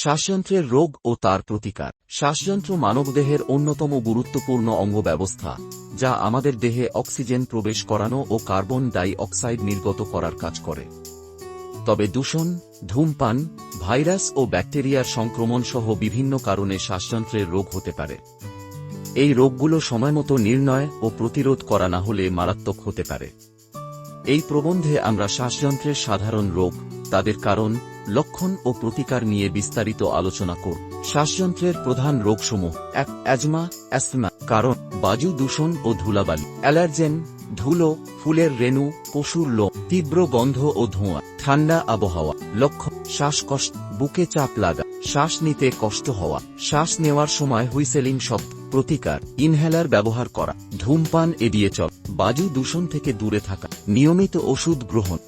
শ্বাসযন্ত্রের রোগ ও তার প্রতিকার। শ্বাসযন্ত্র মানবদেহের অন্যতম গুরুত্বপূর্ণ অঙ্গ ব্যবস্থা, যা আমাদের দেহে অক্সিজেন প্রবেশ করানো ও কার্বন ডাই অক্সাইড নির্গত করার কাজ করে। তবে দূষণ, ধূমপান, ভাইরাস ও ব্যাকটেরিয়ার সংক্রমণ সহ বিভিন্ন কারণে শ্বাসযন্ত্রের রোগ হতে পারে। এই রোগগুলো সময়মতো নির্ণয় ও প্রতিরোধ করা না হলে মারাত্মক হতে পারে। এই প্রবন্ধে আমরা শ্বাসযন্ত্রের সাধারণ রোগ, তাদের কারণ লক্ষণ ও প্রতিকার নিয়ে বিস্তারিত আলোচনা করব শ্বাসযন্ত্রের প্রধান রোগসমূহ এক, অ্যাজমা অ্যাসমা কারণ বায়ু দূষণ ও ধুলাবালি। অ্যালার্জেন, ধুলো, ফুলের রেণু, পশুর লোম, তীব্র গন্ধ ও ধোঁয়া, ঠান্ডা আবহাওয়া। লক্ষণ, শ্বাসকষ্ট, বুকে চাপ লাগা, শ্বাস নিতে কষ্ট হওয়া, শ্বাস নেওয়ার সময় হুইসেলিং শব্দ, প্রতিকার, ইনহেলার ব্যবহার করা, ধূমপান এড়িয়ে চল, বায়ু দূষণ থেকে দূরে থাকা, নিয়মিত ওষুধ গ্রহণ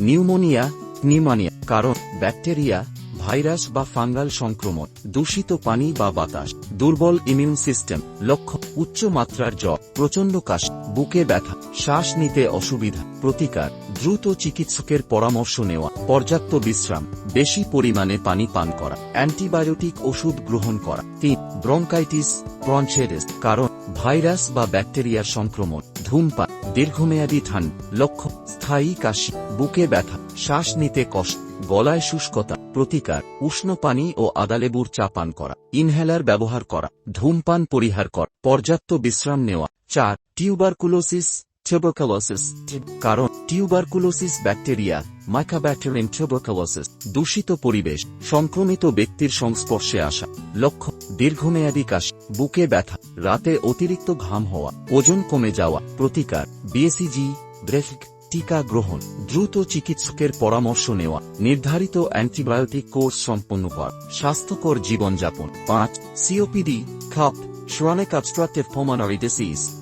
নিউমোনিয়া নিউমানিয়া, কারণ ব্যাকটেরিয়া, ভাইরাস বা ফাঙ্গাল সংক্রমণ, দূষিত পানি বা বাতাস, দুর্বল ইমিউন সিস্টেম, লক্ষ্য, উচ্চ মাত্রার জ্বর, প্রচণ্ড কাশ, বুকে ব্যথা, শ্বাস নিতে অসুবিধা, প্রতিকার, দ্রুত চিকিৎসকের পরামর্শ নেওয়া, পর্যাপ্ত বিশ্রাম, বেশি পরিমাণে পানি পান করা, অ্যান্টিবায়োটিক ওষুধ গ্রহণ করা। তিন, ব্রঙ্কাইটিস ব্রনচেরিস কারণ ভাইরাস বা ব্যাকটেরিয়ার সংক্রমণ। ধূমপান, দীর্ঘমেয়াদী ঠান, লক্ষ্য, স্থায়ী কাশি, বুকে ব্যথা, শ্বাস নিতে কষ্ট গলায় শুষ্কতা, প্রতিকার, উষ্ণ পানি ও আদালেবুর চা পান করা, ইনহেলার ব্যবহার করা, ধূমপান পরিহার কর, পর্যাপ্ত বিশ্রাম নেওয়া। চার, টিউবারকুলোসিস টিউবারকুলোসিস কারণ, টিউবারকুলোসিস ব্যাকটেরিয়া মাইকাব্যাকটেরিয়াম টিউবারকুলোসিস দূষিত পরিবেশ, সংক্রমিত ব্যক্তির সংস্পর্শে আসা, লক্ষ্য, দীর্ঘমেয়াদী কাশ, বুকে ব্যথা, রাতে অতিরিক্ত ঘাম হওয়া, ওজন কমে যাওয়া, প্রতিকার বিএসিজি ব্রেফিক টিকা গ্রহণ, দ্রুত চিকিৎসকের পরামর্শ নেওয়া, নির্ধারিত অ্যান্টিবায়োটিক কোর্স সম্পন্ন করা, স্বাস্থ্যকর জীবনযাপন। পাঁচ সিওপিডি খাপ শ্রনিক অবস্ট্রাকটিভ পলমোনারি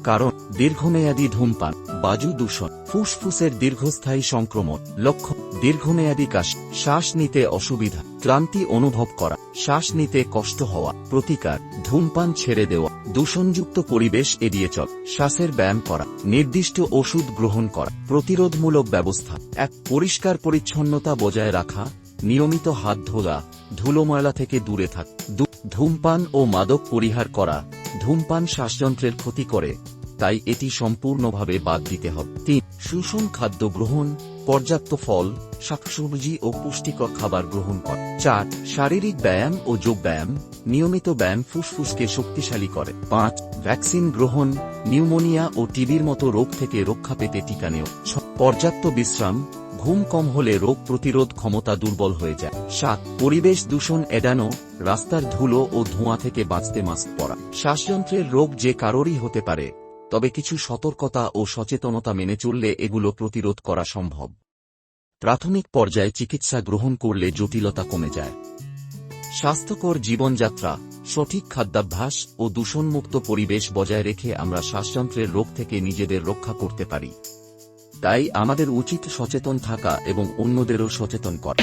কারণ, দীর্ঘমেয়াদী ধূমপান বাজু দূষণ, ফুসফুসের দীর্ঘস্থায়ী সংক্রমণ, লক্ষ্য দীর্ঘমেয়াদী কাশ, শ্বাস নিতে অসুবিধা, ক্লান্তি অনুভব করা, শ্বাস নিতে কষ্ট হওয়া, প্রতিকার, ধূমপান ছেড়ে দেওয়া, দূষণযুক্ত পরিবেশ এড়িয়ে চল, শ্বাসের ব্যায়াম করা, নির্দিষ্ট ওষুধ গ্রহণ করা, প্রতিরোধমূলক ব্যবস্থা, এক, পরিষ্কার পরিচ্ছন্নতা বজায় রাখা, নিয়মিত হাত ধোলা ধুলো ময়লা থেকে দূরে থাক ধূমপান ও মাদক পরিহার করা, ধূমপান শ্বাসযন্ত্রের ক্ষতি করে, তাই এটি সম্পূর্ণভাবে বাদ দিতে হবে। তিন, সুষম খাদ্য গ্রহণ পর্যাপ্ত ফল, শাকসবজি ও পুষ্টিকর খাবার গ্রহণ কর। চার, শারীরিক ব্যায়াম ও যোগ ব্যায়াম, নিয়মিত ব্যায়াম ফুসফুসকে শক্তিশালী করে। পাঁচ, ভ্যাকসিন গ্রহণ, নিউমোনিয়া ও টিবির মতো রোগ থেকে রক্ষা পেতে টিকা নেও। পর্যাপ্ত বিশ্রাম, ঘুম কম হলে রোগ প্রতিরোধ ক্ষমতা দুর্বল হয়ে যায়। সাত, পরিবেশ দূষণ এড়ানো, রাস্তার ধুলো ও ধোঁয়া থেকে বাঁচতে মাস্ক পরা। শ্বাসযন্ত্রের রোগ যে কারোরই হতে পারে তবে কিছু সতর্কতা ও সচেতনতা মেনে চললে এগুলো প্রতিরোধ করা সম্ভব। প্রাথমিক পর্যায়ে চিকিৎসা গ্রহণ করলে জটিলতা কমে যায়। স্বাস্থ্যকর জীবনযাত্রা, সঠিক খাদ্যাভ্যাস ও দূষণমুক্ত পরিবেশ বজায় রেখে আমরা শ্বাসযন্ত্রের রোগ থেকে নিজেদের রক্ষা করতে পারি। তাই আমাদের উচিত সচেতন থাকা এবং অন্যদেরও সচেতন করা।